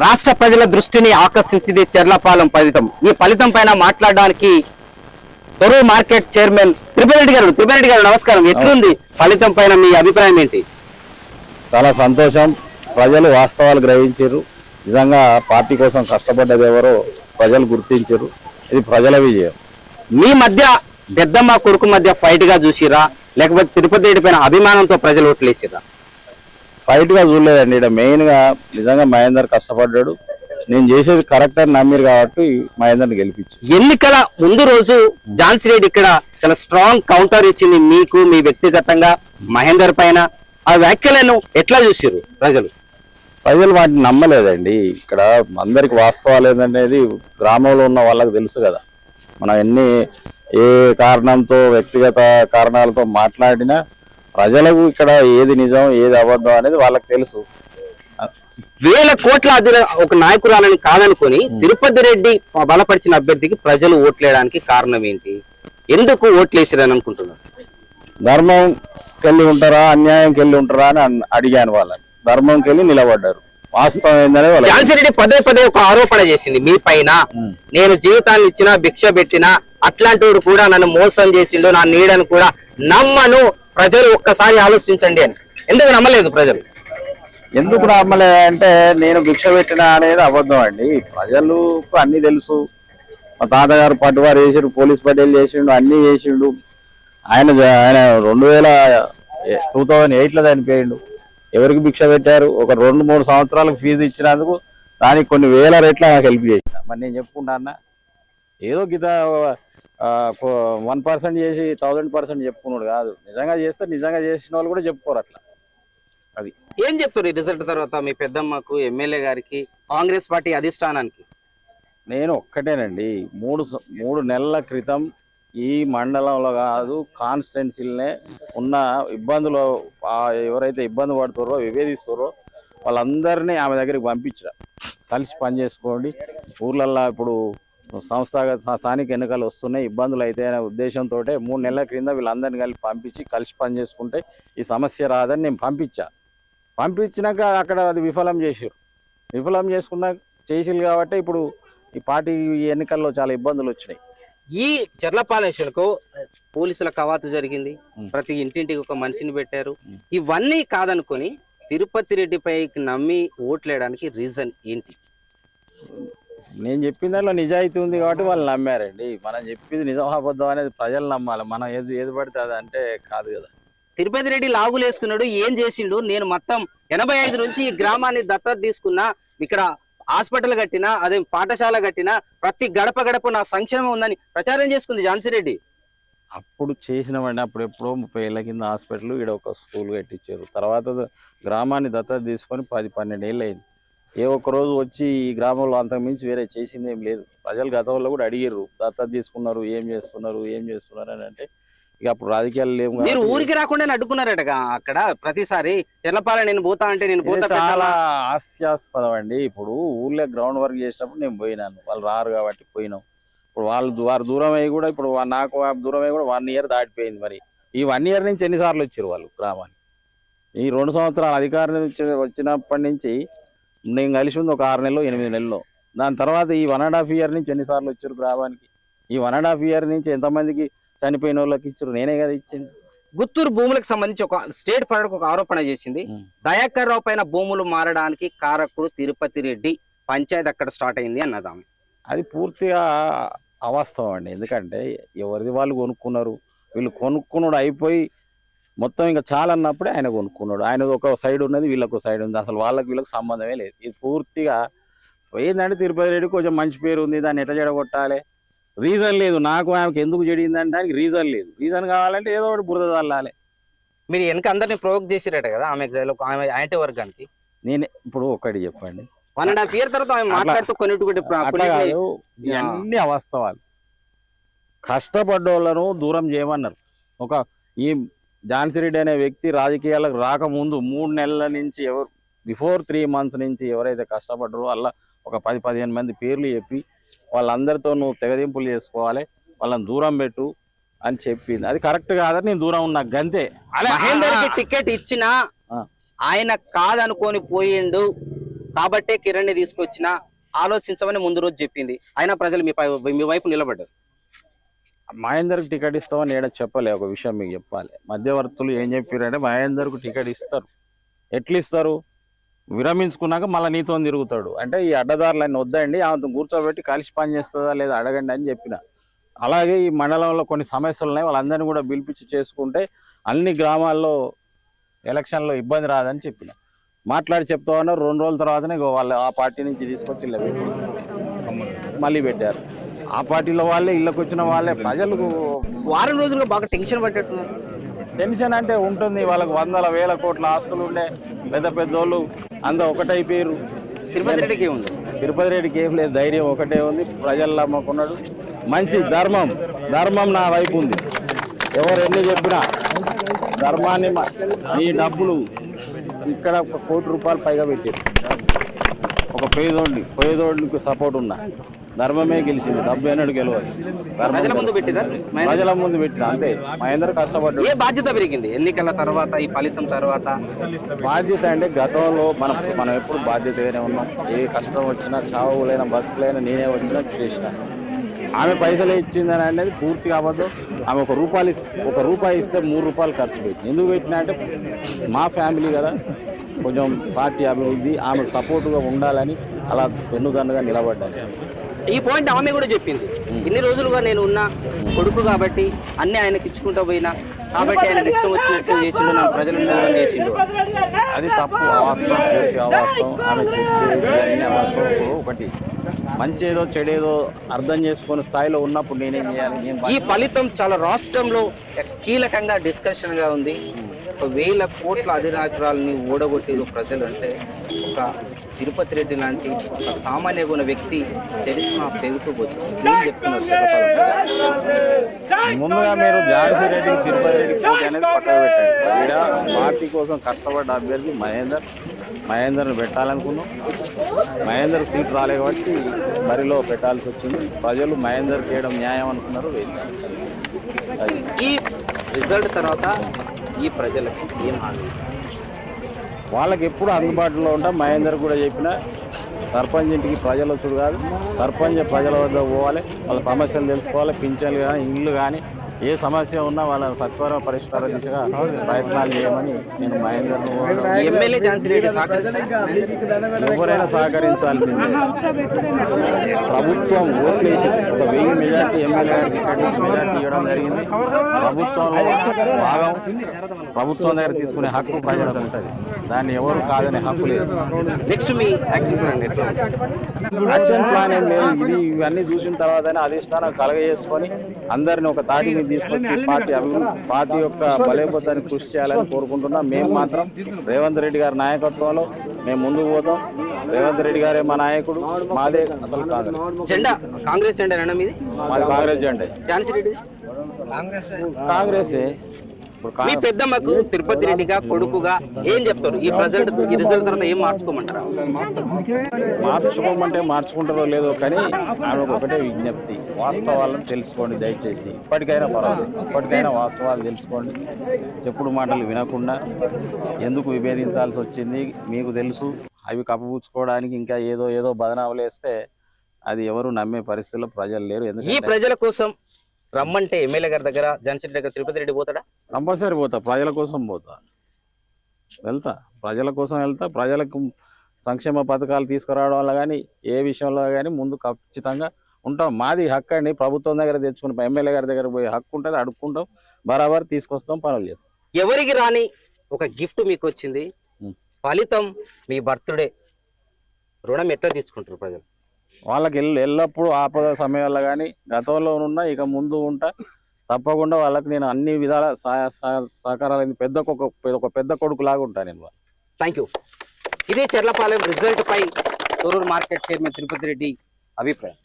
రాష్ట్ర ప్రజల దృష్టిని ఆకర్షించింది చెర్లపాలెం ఫలితం. ఈ ఫలితం పైన మాట్లాడడానికి తొరూరు మార్కెట్ చైర్మన్ త్రిపురెడ్డి గారు త్రిపురెడ్డి గారు నమస్కారం. ఎట్లుంది? ఫలితం పైన మీ అభిప్రాయం ఏంటి? చాలా సంతోషం. ప్రజలు వాస్తవాలు గ్రహించారు. నిజంగా పార్టీ కోసం కష్టపడ్డది ఎవరో ప్రజలు గుర్తించారు. ఇది ప్రజల విజయం. మీ మధ్య పెద్దమ్మ కొడుకు మధ్య ఫైట్గా చూసిరా? లేకపోతే తిరుపతి రెడ్డి పైన అభిమానంతో ప్రజలు ఓట్లేసిరా ఫైట్గా చూడలేదండి. ఇక్కడ మెయిన్గా నిజంగా మహేందర్ కష్టపడ్డాడు. నేను చేసేది కరెక్ట్ అని నమ్మిరు కాబట్టి మహేందర్ని గెలిపించి. ఎన్నికల ముందు రోజు ఝాన్సీ రెడ్డి ఇక్కడ చాలా స్ట్రాంగ్ కౌంటర్ ఇచ్చింది మీకు మీ వ్యక్తిగతంగా మహేందర్ పైన. ఆ వ్యాఖ్యలను ఎట్లా చూసిరు ప్రజలు? ప్రజలు వాటిని నమ్మలేదండి. ఇక్కడ అందరికి వాస్తవాలు ఏంటనేది గ్రామంలో ఉన్న వాళ్ళకి తెలుసు కదా. మనం ఎన్ని ఏ కారణంతో వ్యక్తిగత కారణాలతో మాట్లాడినా ప్రజలకు ఇక్కడ ఏది నిజం ఏది అబద్ధం అనేది వాళ్ళకి తెలుసు. వేల కోట్ల అధిర ఒక నాయకురాలని కాదనుకొని తిరుపతి రెడ్డి బలపరిచిన అభ్యర్థికి ప్రజలు ఓట్లేయడానికి కారణం ఏంటి? ఎందుకు ఓట్లేసిరని అనుకుంటున్నారు? ధర్మం కెళ్ళి ఉంటారా అన్యాయం కెళ్ళి ఉంటారా అని అడిగాను వాళ్ళని. ధర్మం కెళ్ళి నిలబడ్డారు. వాస్తవం ఝాన్సీ రెడ్డి పదే పదే ఒక ఆరోపణ చేసింది మీ పైన. నేను జీవితాన్ని ఇచ్చినా భిక్ష పెట్టినా అట్లాంటి కూడా నన్ను మోసం చేసిండు నా నీడను కూడా నమ్మను ప్రజలు ఒక్కసారి ఆలోచించండి అని. ఎందుకు నమ్మలేదు ప్రజలు? ఎందుకు నమ్మలే అంటే నేను భిక్ష పెట్టిన అనేది అబద్ధం అండి. ప్రజలకు అన్ని తెలుసు. మా తాతగారు పట్టువారు చేసిండు పోలీస్ పటేల్ చేసిండు అన్ని చేసిండు. ఆయన ఆయన రెండు వేల టూ థౌజండ్ ఎయిట్లో చనిపోయిండు. ఎవరికి భిక్ష పెట్టారు? ఒక రెండు మూడు సంవత్సరాలకు ఫీజు ఇచ్చినందుకు దానికి కొన్ని వేల రెట్ల నాకు హెల్ప్ చేసిన మరి నేను చెప్పుకుంటా అన్న ఏదో గిత వన్ పర్సెంట్ చేసి థౌజండ్ పర్సెంట్ చెప్పుకున్నాడు కాదు. నిజంగా చేస్తే నిజంగా చేసిన వాళ్ళు కూడా చెప్పుకోరు అట్లా. అది. ఏం చెప్తారు ఈ రిజల్ట్ తర్వాత మీ పెద్దమ్మకు ఎమ్మెల్యే గారికి కాంగ్రెస్ పార్టీ అధిష్టానానికి? నేను ఒక్కటేనండి. మూడు మూడు నెలల క్రితం ఈ మండలంలో కాదు కాన్స్టిట్యున్సీలనే ఉన్న ఇబ్బందులు ఎవరైతే ఇబ్బంది పడుతారో విభేదిస్తారో వాళ్ళందరినీ ఆమె దగ్గరికి పంపించిన. కలిసి పని చేసుకోండి. ఊర్లల్లో ఇప్పుడు సంస్థాగత స్థా- స్థానిక ఎన్నికలు వస్తున్నాయి. ఇబ్బందులు అయితే అనే ఉద్దేశంతో మూడు నెలల క్రింద వీళ్ళందరినీ కలిపి పంపించి కలిసి పని చేసుకుంటే ఈ సమస్య రాదని నేను పంపించా. పంపించినాక అక్కడ అది విఫలం చేసారు విఫలం చేసుకున్నాక చేసిరు కాబట్టి ఇప్పుడు ఈ పార్టీ ఈ ఎన్నికల్లో చాలా ఇబ్బందులు వచ్చినాయి. ఈ చెర్లపాలేశ్వరకు పోలీసుల కవాతు జరిగింది. ప్రతి ఇంటింటికి ఒక మనిషిని పెట్టారు. ఇవన్నీ కాదనుకొని తిరుపతి రెడ్డిపై నమ్మి ఓట్లేయడానికి రీజన్ ఏంటి? నేను చెప్పిన దాంట్లో నిజాయితీ ఉంది కాబట్టి వాళ్ళు నమ్మారండి. మనం చెప్పింది నిజం అబద్ధం అనేది ప్రజలు నమ్మాలి. మనం ఏది ఏది పడితే అది అంటే కాదు కదా. తిరుపతి రెడ్డి లాగులేసుకున్నాడు ఏం చేసిండు? నేను మొత్తం ఎనభై ఐదు నుంచి ఈ గ్రామాన్ని దత్తత తీసుకున్నా ఇక్కడ హాస్పిటల్ కట్టినా అదే పాఠశాల కట్టినా ప్రతి గడప గడప నా సంక్షేమం ఉందని ప్రచారం చేసుకుంది ఝాన్సీ రెడ్డి. అప్పుడు చేసినామండి అప్పుడు ఎప్పుడో ముప్పై ఏళ్ళ కింద హాస్పిటల్ ఇక్కడ ఒక స్కూల్ కట్టించారు. తర్వాత గ్రామాన్ని దత్తత తీసుకొని పది పన్నెండు ఏళ్ళు అయింది. ఏ ఒక్క రోజు వచ్చి ఈ గ్రామంలో అంతకు మించి వేరే చేసింది ఏం లేదు. ప్రజలు గతంలో కూడా అడిగారు దత్తత తీసుకున్నారు ఏం చేస్తున్నారు ఏం చేస్తున్నారు అని అంటే ఇక అప్పుడు రాజకీయాలు లేవు మీరు ఊరికి రాకుండా అడ్డుకున్నారటగా అక్కడ ప్రతిసారి చెర్లపాల నేను పోతా అంటే నేను పోతా చాలా? హాస్యాస్పదం అండి. ఇప్పుడు ఊర్లో గ్రౌండ్ వర్క్ చేసినప్పుడు నేను పోయినాను. వాళ్ళు రారు కాబట్టి పోయినాం. ఇప్పుడు వాళ్ళు వారు దూరం అయ్యి కూడా ఇప్పుడు నాకు దూరం అయ్యి కూడా వన్ ఇయర్ దాటిపోయింది మరి. ఈ వన్ ఇయర్ నుంచి ఎన్నిసార్లు వచ్చారు వాళ్ళు గ్రామానికి? ఈ రెండు సంవత్సరాలు అధికారం వచ్చినప్పటి నుంచి నేను కలిసి ఉంది ఒక ఆరు నెలలు ఎనిమిది నెలలు. దాని తర్వాత ఈ వన్ అండ్ హాఫ్ ఇయర్ నుంచి ఎన్నిసార్లు వచ్చారు గ్రామానికి? ఈ వన్ అండ్ హాఫ్ ఇయర్ నుంచి ఎంతమందికి చనిపోయిన వాళ్ళకి ఇచ్చారు? నేనే కదా ఇచ్చింది. గుత్తూరు భూములకు సంబంధించి ఒక స్టేట్ ఫార్వర్డ్ ఒక ఆరోపణ చేసింది. దయాకర్ రావు పైన భూములు మారడానికి కారకుడు తిరుపతి రెడ్డి పంచాయతీ అక్కడ స్టార్ట్ అయింది అన్నది. అది పూర్తిగా అవాస్తవం అండి. ఎందుకంటే ఎవరిది వాళ్ళు కొనుక్కున్నారు? వీళ్ళు కొనుక్కున్నాడు అయిపోయి మొత్తం ఇంకా చాలా అన్నప్పుడే ఆయన కొనుక్కున్నాడు. ఆయన ఒక సైడ్ ఉన్నది వీళ్ళకు సైడ్ ఉంది అసలు వాళ్ళకి వీళ్ళకి సంబంధమే లేదు. ఇది పూర్తిగా ఏంటంటే తిరుపతి రెడ్డి కొంచెం మంచి పేరు ఉంది దాన్ని ఎట్లా చెడగొట్టాలి? రీజన్ లేదు. నాకు ఆమెకి ఎందుకు చెడిందంటే దానికి రీజన్ లేదు. రీజన్ కావాలంటే ఏదో ఒకటి బురద చల్లాలి మీరు వెనక అందరిని ప్రొవోక్ చేసిరట కదా ఆమెకు ఆమె యాంటీ వర్గానికి? నేనే ఇప్పుడు ఒక్కటి చెప్పండి. వన్ అండ్ హాఫ్ ఇయర్ తర్వాత ఆమె మాట్లాడుతూ కాదు. ఇవన్నీ అవాస్తవాలు కష్టపడ్డోళ్ళను దూరం చేయమన్నారు. ఒక ఈ రెడ్డి అనే వ్యక్తి రాజకీయాలకు రాకముందు మూడు నెలల నుంచి ఎవరు బిఫోర్ త్రీ మంత్స్ నుంచి ఎవరైతే కష్టపడ్డారో అలా ఒక పది పదిహేను మంది పేర్లు చెప్పి వాళ్ళందరితో నువ్వు తెగదింపులు చేసుకోవాలి వాళ్ళని దూరం పెట్టు అని చెప్పింది. అది కరెక్ట్ కాదని నేను దూరం ఉన్నా గంతే. అలా మహేందర్కి టికెట్ ఇచ్చినా. ఆయన కాదనుకొని పోయిండు కాబట్టే కిరణ్ని తీసుకొచ్చిన ఆలోచించమని ముందు రోజు చెప్పింది. అయినా ప్రజలు మీ వైపు నిలబడ్డారు. మహేందర్కి టికెట్ ఇస్తామని ఏడ చెప్పలే ఒక విషయం మీకు చెప్పాలి. మధ్యవర్తులు ఏం చెప్పారంటే మహేందర్కు టికెట్ ఇస్తారు. ఎట్లా ఇస్తారు విరమించుకున్నాక మళ్ళీ నీతో తిరుగుతాడు. అంటే ఈ అడ్డదారులన్నీ వద్దండి ఆమెతో కూర్చోబెట్టి కలిసి పని చేస్తుందా లేదా అడగండి అని చెప్పిన. అలాగే ఈ మండలంలో కొన్ని సమస్యలు ఉన్నాయి వాళ్ళందరినీ కూడా పిలిపించి చేసుకుంటే అన్ని గ్రామాల్లో ఎలక్షన్లో ఇబ్బంది రాదని చెప్పిన. మాట్లాడి చెప్తా ఉన్నారు రెండు రోజుల తర్వాతనే వాళ్ళు ఆ పార్టీ నుంచి తీసుకొచ్చి ఇలా పెట్టి మళ్ళీ పెట్టారు. ఆ పార్టీలో వాళ్ళే ఇళ్ళకి వచ్చిన వాళ్ళే ప్రజలకు వారం రోజులుగా బాగా టెన్షన్ పడ్డట్టున్నారు. టెన్షన్ అంటే ఉంటుంది వాళ్ళకి వందల వేల కోట్ల ఆస్తులు ఉండే పెద్ద పెద్దోళ్ళు అంతా ఒకటైపోయారు తిరుపతి రెడ్డికి ఉంది తిరుపతి రెడ్డికి ఏం లేదు ధైర్యం ఒకటే ఉంది ప్రజలు నమ్మకున్నాడు. మంచి ధర్మం ధర్మం నా వైపు ఉంది. ఎవరు ఎన్ని చెప్పినా ధర్మాన్ని నీ డబ్బులు ఇక్కడ ఒక కోటి రూపాయలు పైగా పెట్టారు ఒక పేదోడిని పేదోడికి సపోర్ట్ ఉన్నా. ధర్మమే గెలిచింది. డబ్బు ఎన్నడు గెలవదు. ప్రజల ముందు ప్రజల ముందు పెట్టిన అంతే. మహేందర్ కష్టపడ్డాడు. ఏ బాధ్యత పెరిగింది? ఎన్నికల తర్వాత ఈ ఫలితం తర్వాత? బాధ్యత అంటే గతంలో మనం మనం ఎప్పుడు బాధ్యతగానే ఉన్నాం. ఏ కష్టం వచ్చినా చావులైనా బతుకులైనా నేనే వచ్చినా చేసిన. ఆమె పైసలు ఇచ్చిందని అనేది పూర్తిగా అబద్ధం. ఆమె ఒక రూపాయలు ఒక రూపాయి ఇస్తే మూడు రూపాయలు ఖర్చు పెట్టి ఎందుకు పెట్టినా అంటే మా ఫ్యామిలీ కదా. కొంచెం పార్టీ అభివృద్ధి ఆమెకు సపోర్టుగా ఉండాలని అలా వెన్నుదన్నుగా నిలబడ్డాను. ఈ పాయింట్ ఆమె కూడా చెప్పింది. ఇన్ని రోజులుగా నేను ఉన్నా కొడుకు కాబట్టి అన్ని ఆయనకి ఇచ్చుకుంటూ పోయినా. కాబట్టి ఆయన ఇష్టం వచ్చినట్టు చేసిండు నా ప్రజలను దూరం చేసిండు. అది తప్పు అవాస్తవం పూర్తి అవాస్తవం ఆమె చెప్పేది. అన్ని అవాస్తవం ఇప్పుడు ఒకటి. మంచి ఏదో చెడేదో అర్థం చేసుకునే స్థాయిలో ఉన్నప్పుడు నేనేం చేయాలి? ఈ ఫలితం చాలా రాష్ట్రంలో కీలకంగా డిస్కషన్గా ఉంది ఒక వేల కోట్ల అధినాయకురాలని ఓడగొట్టిన ప్రజలు అంటే ఒక తిరుపతి రెడ్డి లాంటి ఒక సామాన్య గుణ వ్యక్తి చరిస్మా పెరుగుతూ పోతుంది. ఏం చెప్తున్నారు ముందుగా మీరు రెడ్డి తిరుపతి రెడ్డి అనేది పక్కన పెట్టండి. ఈడ పార్టీ కోసం కష్టపడ్డ అభ్యర్థి మహేందర్. మహేందర్ని పెట్టాలనుకున్నాం. మహేందర్ సీట్ రాలే కాబట్టి బరిలో పెట్టాల్సి వచ్చింది. ప్రజలు మహేందర్ చేయడం న్యాయం అనుకున్నారు వేశారు. ఈ రిజల్ట్ తర్వాత ఈ ప్రజలకు ఏం హామీ ఇస్తారు? వాళ్ళకి ఎప్పుడు అందుబాటులో ఉంటాం? మహేందర్ కూడా చెప్పిన సర్పంచ్ ఇంటికి ప్రజలు వచ్చుడు కాదు. సర్పంచ్ ప్రజల వద్ద పోవాలి. వాళ్ళ సమస్యలు తెలుసుకోవాలి. పింఛన్లు కానీ ఇల్లు కానీ ఏ సమస్య ఉన్నా వాళ్ళ సత్వర పరిష్కార దిశగా ప్రయత్నాలు చేయమని నేను ఎవరైనా సహకరించాల్సిందే. ప్రభుత్వం ఓట్లేసి ఒక వెయ్యి మెజార్టీ ఎమ్మెల్యే టికెట్ మెజార్టీ ఇవ్వడం జరిగింది. ప్రభుత్వంలో భాగం ప్రభుత్వం దగ్గర తీసుకునే హక్కు ప్రజలకు ఉంటుంది. దాన్ని ఎవరు కాదనే హక్కు లేదు. నెక్స్ట్ మీ యాక్షన్ ప్లాన్? యాక్షన్ ఏం లేదు. ఇది ఇవన్నీ చూసిన తర్వాతనే అధిష్టానం కలగజేసుకొని అందరిని ఒక తాటి మీద తీసుకొచ్చి పార్టీ అభివృద్ధి పార్టీ యొక్క బలోపేతానికి కృషి చేయాలని కోరుకుంటున్నాం. మేము మాత్రం రేవంత్ రెడ్డి గారి నాయకత్వంలో మేము ముందుకు పోతాం. రేవంత్ రెడ్డి గారే మా నాయకుడు. మాదే అసలు కాంగ్రెస్. జెండా కాంగ్రెస్ జెండా మీది? మాది కాంగ్రెస్ జెండే. ఝాన్సీ రెడ్డి కాంగ్రెస్. మీ పెద్దమ్మకు తిరుపతి రెడ్డిగా కొడుకుగా ఏం చెప్తారు? ఈ ప్రజెంట్ ఈ రిజల్ట్ తర్వాత ఏం మార్చుకోమంటారా? మార్చుకోమంటే మార్చుకుంటారో లేదో కానీ ఆమెకు ఒకటే విజ్ఞప్తి. వాస్తవాలను తెలుసుకోండి దయచేసి. ఇప్పటికైనా పర్వాలేదు. ఇప్పటికైనా వాస్తవాలు తెలుసుకోండి. చెప్పుడు మాటలు వినకుండా ఎందుకు విభేదించాల్సి వచ్చింది? మీకు తెలుసు. అవి కప్పుపుచ్చుకోవడానికి ఇంకా ఏదో ఏదో బదనాలు వేస్తే అది ఎవరు నమ్మే పరిస్థితిలో ప్రజలు లేరు. ఈ ఎందుకంటే ప్రజల కోసం రమ్మంటే ఎమ్మెల్యే గారి దగ్గర రెడ్డి దగ్గర తిరుపతి రెడ్డి పోతాడా? కంపల్సరీ పోతా ప్రజల కోసం పోతా. వెళ్తా ప్రజల కోసం వెళ్తా ప్రజలకు సంక్షేమ పథకాలు తీసుకురావడం వల్ల కానీ ఏ విషయంలో కానీ ముందు ఖచ్చితంగా ఉంటాం. మాది హక్కు అండి ప్రభుత్వం దగ్గర తెచ్చుకుని ఎమ్మెల్యే గారి దగ్గర పోయి హక్కు ఉంటుంది అడుక్కుంటాం బరాబర్ తీసుకొస్తాం పనులు చేస్తాం. ఎవరికి రాని ఒక గిఫ్ట్ మీకు వచ్చింది. ఫలితం మీ బర్త్డే. రుణం ఎట్లా తీసుకుంటారు ప్రజలు? వాళ్ళకి ఎల్లప్పుడూ ఆపద సమయాల్లో కానీ గతంలో ఉన్నా ఇక ముందు ఉంటా. తప్పకుండా వాళ్ళకి నేను అన్ని విధాల సహాయ సహ- సహకారాలు పెద్ద ఒక ఒక పెద్ద కొడుకు లాగా ఉంటాను నేను థ్యాంక్ యూ ఇదే చెర్లపాలెం రిజల్ట్ పై తొరూరు మార్కెట్ చైర్మన్ తిరుపతి రెడ్డి అభిప్రాయం.